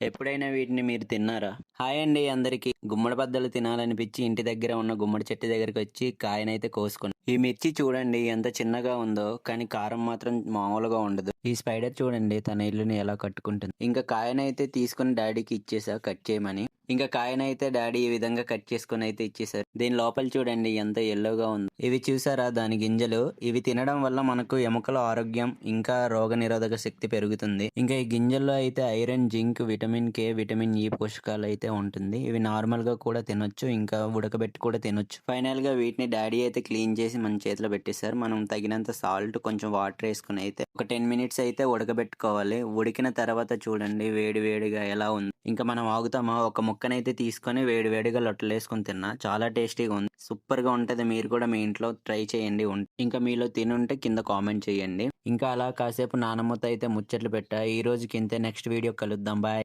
ఎప్పుడైనా వీటిని మీరు తిన్నారా? హాయ్ అండి అందరికి. గుమ్మడి బద్దలు తినాలనిపించి ఇంటి దగ్గర ఉన్న గుమ్మడి చెట్టు దగ్గరికి వచ్చి కాయనైతే కోసుకున్నాను ఈ మిర్చి చూడండి ఎంత చిన్నగా ఉందో కానీ కారం మాత్రం మామూలుగా ఉండదు. ఈ స్పైడర్ చూడండి తన ఇల్లుని ఎలా కట్టుకుంటుంది. ఇంకా కాయనైతే తీసుకుని డాడీకి ఇచ్చేసా కట్ చేయమని. ఇంకా కాయనైతే డాడీ ఈ విధంగా కట్ చేసుకుని అయితే ఇచ్చేసారు. దీని లోపల చూడండి ఎంత ఎల్లోగా ఉంది. ఇవి చూసారా దాని గింజలు? ఇవి తినడం వల్ల మనకు ఎముకల ఆరోగ్యం ఇంకా రోగ నిరోధక శక్తి పెరుగుతుంది. ఇంకా ఈ గింజల్లో అయితే iron zinc vitamin K vitamin E పోషకాలు అయితే ఉంటుంది. ఇవి నార్మల్గా కూడా తినొచ్చు ఇంకా ఉడకబెట్టి కూడా తినొచ్చు. ఫైనల్గా వీటిని డాడీ అయితే క్లీన్ చేసి మన చేతిలో పెట్టేశారు. మనం తగినంత సాల్ట్ కొంచెం వాటర్ వేసుకుని అయితే ఒక టెన్ మినిట్స్ అయితే ఉడకబెట్టుకోవాలి. ఉడికిన తర్వాత చూడండి వేడి వేడిగా ఎలా ఉంది. ఇంకా మనం ఆగుతామా? ఒక ముక్కనైతే తీసుకొని వేడి వేడిగా లొట్టలేసుకొని తిన్నా. చాలా టేస్టీగా ఉంది. సూపర్గా ఉంటది. మీరు కూడా మీ ఇంట్లో ట్రై చేయండి. ఇంకా మీలో తినుంటే కింద కామెంట్ చేయండి. ఇంకా అలా కాసేపు నానమ్మతో అయితే ముచ్చట్లు పెట్టా. ఈ రోజుకి ఇంతే. నెక్స్ట్ వీడియో కలుద్దాం. బాయ్.